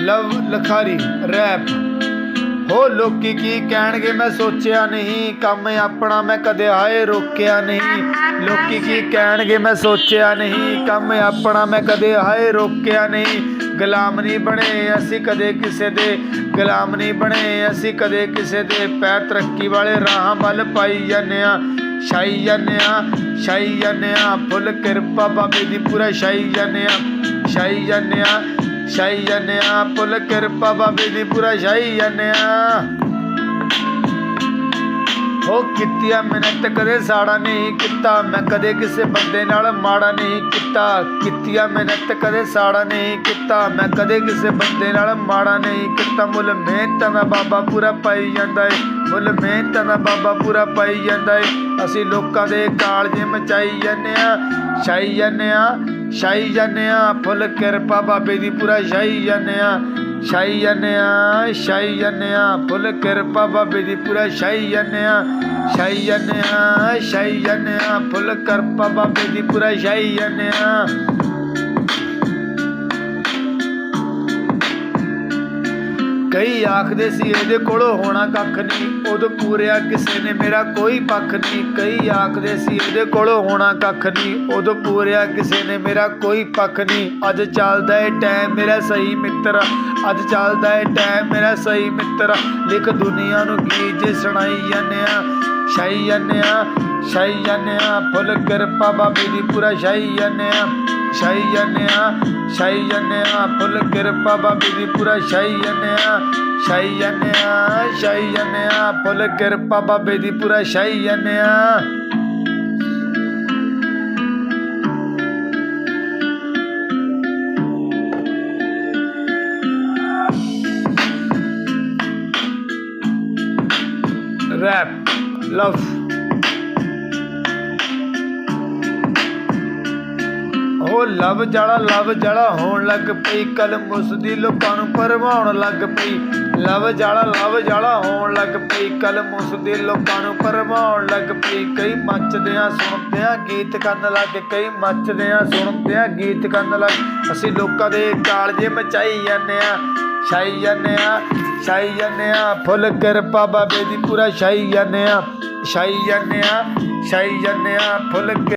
ਲਵ ਲਖਾਰੀ, rap. ਹੋ ਲੋਕੀ ਕੀ ਕਹਿਣਗੇ, ਮੈਂ ਸੋਚਿਆ ਨਹੀਂ। ਕੰਮ ਆਪਣਾ ਮੈਂ ਕਦੇ ਹਾਏ ਰੋਕਿਆ ਨਹੀਂ। ਲੋਕੀ ਕੀ ਕਹਿਣਗੇ, ਮੈਂ ਸੋਚਿਆ ਨਹੀਂ। ਕੰਮ ਆਪਣਾ ਮੈਂ ਕਦੇ ਹਾਏ ਰੋਕਿਆ ਨਹੀਂ। ਗੁਲਾਮ ਨਹੀਂ ਬਣੇ ਅਸੀਂ ਕਦੇ ਕਿਸੇ ਦੇ। ਗੁਲਾਮ ਨਹੀਂ ਬਣੇ ਅਸੀਂ ਕਦੇ ਕਿਸੇ ਦੇ। ਪੈਰ ਤਰੱਕੀ ਵਾਲੇ ਰਾਹਾਂ ਵੱਲ ਪਾਈ ਜਾਂਦੇ ਆ ਛਾਈ ਜਾਂਦੇ ਆ ਛਾਈ ਜਾਂਦੇ ਆ ਫੁੱਲ ਕਿਰਪਾ ਬਾਬੇ ਦੀ ਪੂਰਾ ਛਾਈ ਜਾਂਦੇ ਆ ਛਾਈ ਜਾਂਦੇ ਆ ਛਾਈ ਜਾਂਦੇ ਆ, ਫੁੱਲ ਕਿਰਪਾ ਬਾਬੇ ਦੀ, ਪੂਰਾ ਛਾਈ ਜਾਂਦੇ ਆ। ਹੋ ਕੀਤੀਆਂ ਮਿਹਨਤ, ਕਦੇ ਸਾੜਾ ਨਹੀਂ ਕੀਤਾ। ਮੈਂ ਕਦੇ ਕਿਸੇ ਬੰਦੇ ਨਾਲ ਮਾੜਾ ਨਹੀਂ ਕੀਤਾ। ਕੀਤੀਆਂ ਮਿਹਨਤ, ਕਦੇ ਸਾੜਾ ਨਹੀਂ ਕੀਤਾ। ਮੈਂ ਕਦੇ ਕਿਸੇ ਬੰਦੇ ਨਾਲ ਮਾੜਾ ਨਹੀਂ ਕੀਤਾ। ਮੁੱਲ ਮਿਹਨਤਾਂ ਦਾ ਬਾਬਾ ਪੂਰਾ ਪਾਈ ਜਾਂਦਾ ਏ। ਮੁੱਲ ਮਿਹਨਤਾਂ ਦਾ ਬਾਬਾ ਪੂਰਾ ਪਾਈ ਜਾਂਦਾ ਏ। ਅਸੀਂ ਲੋਕਾਂ ਦੇ ਕਾਲਜੇ ਮਚਾਈ ਜਾਂਦੇ ਆ। ਛਾਈ ਜਾਂਦੇ ਆ। ਛਾਈ ਜਾਂਦੇ ਆ ਫੁੱਲ ਕਿਰਪਾ ਬਾਬੇ ਦੀ ਪੂਰਾ ਛਾਈ ਜਾਂਦੇ ਆ ਛਾਈ ਜਾਂਦੇ ਆ ਛਾਈ ਜਾਂਦੇ ਆ ਫੁੱਲ ਕਿਰਪਾ ਬਾਬੇ ਦੀ ਪੂਰਾ ਛਾਈ ਜਾਂਦੇ ਆ ਛਾਈ ਜਾਂਦੇ ਆ ਛਾਈ ਜਾਂਦੇ ਆ ਫੁੱਲ ਕਿਰਪਾ ਬਾਬੇ ਦੀ ਪੂਰਾ ਛਾਈ ਜਾਂਦੇ ਆ ਕਈ ਆਖਦੇ ਸੀ ਇਹਦੇ ਕੋਲੋਂ ਹੋਣਾ ਕੱਖ ਨਹੀਂ। ਉਦੋਂ ਪੂਰਿਆ ਕਿਸੇ ਨੇ ਮੇਰਾ ਕੋਈ ਪੱਖ ਨਹੀਂ। ਕਈ ਆਖਦੇ ਸੀ ਇਹਦੇ ਕੋਲੋਂ ਹੋਣਾ ਕੱਖ ਨਹੀਂ। ਉਦੋਂ ਪੂਰਿਆ ਕਿਸੇ ਨੇ ਮੇਰਾ ਕੋਈ ਪੱਖ ਨਹੀਂ। ਅੱਜ ਚੱਲਦਾ ਏ ਟਾਈਮ ਮੇਰਾ ਸਹੀ ਮਿੱਤਰ। ਅੱਜ ਚੱਲਦਾ ਏ ਟਾਈਮ ਮੇਰਾ ਸਹੀ ਮਿੱਤਰ। ਲਿਖ ਦੁਨੀਆ ਨੂੰ ਗੀਤ ਜੇ ਸੁਣਾਈ ਜਾਂਦੇ ਆ। ਸਾਈ ਜਾਂਦੇ ਆ ਛਾਈ ਜਾਂਦੇ ਆ ਫੁੱਲ ਕਿਰਪਾ ਬਾਬੇ ਦੀ ਪੂਰਾ ਸਾਈ ਜਾਂਦੇ ਸਾਈ ਛਾਈ ਸਾਈ ਆ ਜਾਂਦੇ ਆ ਫੁੱਲ ਕਿਰਪਾ ਬਾਬੇ ਦੀ ਪੂਰਾ ਛਾਈ ਜਾਂਦੇ ਸਾਈ ਛਾਈ ਜਾਂਦੇ ਆ ਛਾਈ ਫੁੱਲ ਕਿਰਪਾ ਬਾਬੇ ਦੀ ਪੂਰਾ ਛਾਈ ਜਾਂਦੇ ਆ ਰੈਪ ਲਵ ਉਹ ਲਵ ਜੜਾ ਲਵ ਜੜਾ ਹੋਣ ਲੱਗ ਪਈ। ਕਲਮ ਉਸ ਦੀ ਲੋਕਾਂ ਨੂੰ ਪਰਵਾਉਣ ਲੱਗ ਪਈ। ਲਵ ਜੜਾ ਲਵ ਜੜਾ ਹੋਣ ਲੱਗ ਪਈ। ਕਲਮ ਉਸ ਦੀ ਲੋਕਾਂ ਨੂੰ ਪਰਵਾਉਣ ਲੱਗ ਪਈ। ਕਈ ਮੱਚਦਿਆਂ ਸੁਣਦਿਆਂ ਗੀਤ ਕਰਨ ਲੱਗ, ਕਈ ਮੱਚਦਿਆਂ ਸੁਣਦਿਆਂ ਗੀਤ ਕਰਨ ਲੱਗ। ਅਸੀਂ ਲੋਕਾਂ ਦੇ ਕਾਲਜੇ ਮਚਾਈ ਜਾਂਦੇ ਆ ਛਾਈ ਜਾਂਦੇ ਆ ਛਾਈ ਜਾਂਦੇ ਆ ਫੁੱਲ ਕਿਰਪਾ ਬਾਬੇ ਦੀ ਪੂਰਾ ਛਾਈ ਜਾਂਦੇ ਆ ਸਾਈ ਜਾਂਦੇ ਆ ਛਾਈ ਜਾਂਦੇ ਆ ਫੁੱਲ ਕਿ-